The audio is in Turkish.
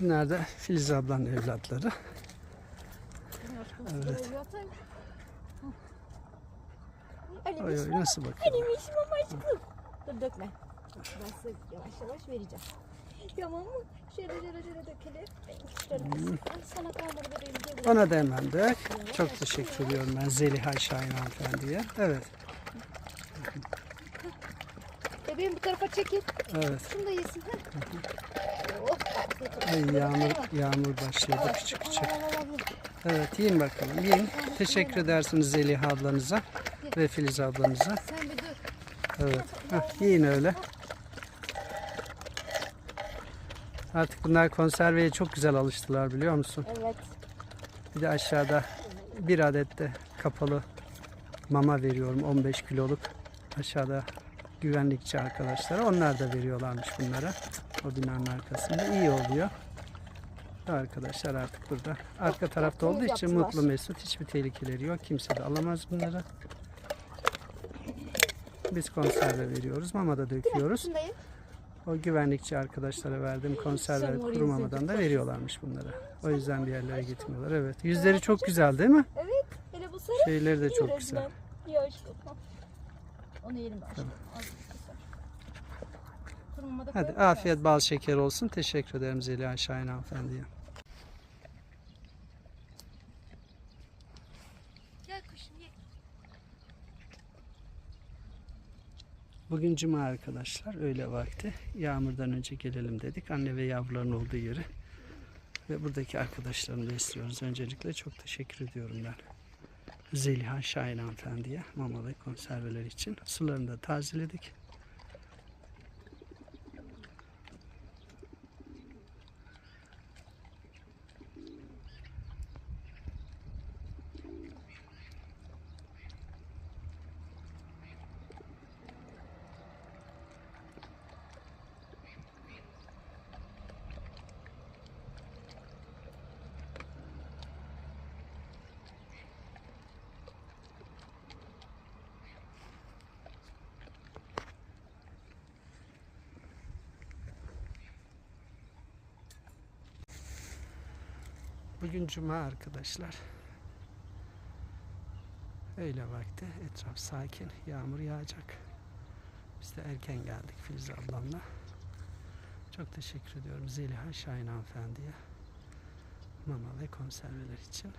Bunlar da Filiz ablanın evlatları. Evet. Oy oy nasıl bakıyor? Benim işim ama aşkım. Dur dökme. Ben size yavaş yavaş vereceğim. Tamam mı? Şöyle şöyle şöyle dökelim. Ben sana bebeğim. Gel Ona da hemen dök. Çok teşekkür ediyorum ben Zeliha Şahin hanımefendiye. Evet, Bebeğim bu tarafa çekil. evet. Şunu da yesin. Ha? Ay, yağmur, yağmur başladı küçük küçük. Evet, yiyin bakalım. Yiyin. Teşekkür edersiniz Zeliha ablanıza ve Filiz ablanıza. Evet. Heh, yiyin öyle. Artık bunlar konserveye çok güzel alıştılar biliyor musun? Evet. Bir de aşağıda bir adet de kapalı mama veriyorum 15 kiloluk. Aşağıda güvenlikçi arkadaşlara onlar da veriyorlarmış bunlara. O binanın arkasında iyi oluyor. Arkadaşlar artık burada. Arka tarafta olduğu için mutlu mesut hiçbir tehlikeleri yok. Kimse de alamaz bunları. Biz konserve veriyoruz. Mama da döküyoruz. O güvenlikçi arkadaşlara verdiğim konserve kurumamadan da veriyorlarmış bunlara. O yüzden bir yerlere gitmiyorlar. Evet. Yüzleri çok güzel değil mi? Evet. Hele bu sarı. Şeyleri de çok güzel. Ya aşkım. Onu yiyelim ben da Hadi afiyet bal şeker olsun. Teşekkür ederim Zeliha Şahin hanımefendiye. Bugün cuma arkadaşlar. Öğle vakti. Yağmurdan önce gelelim dedik. Anne ve yavruların olduğu yeri. Ve buradaki arkadaşlarını besliyoruz. Öncelikle çok teşekkür ediyorum ben. Zeliha Şahin hanımefendiye mama ve konserveler için. Sularını da tazeledik. Bugün cuma arkadaşlar. Öğle vakti etraf sakin. Yağmur yağacak. Biz de erken geldik Filiz ablamla. Çok teşekkür ediyorum Zeliha Şahin hanımefendiye. Mama ve konserveler için.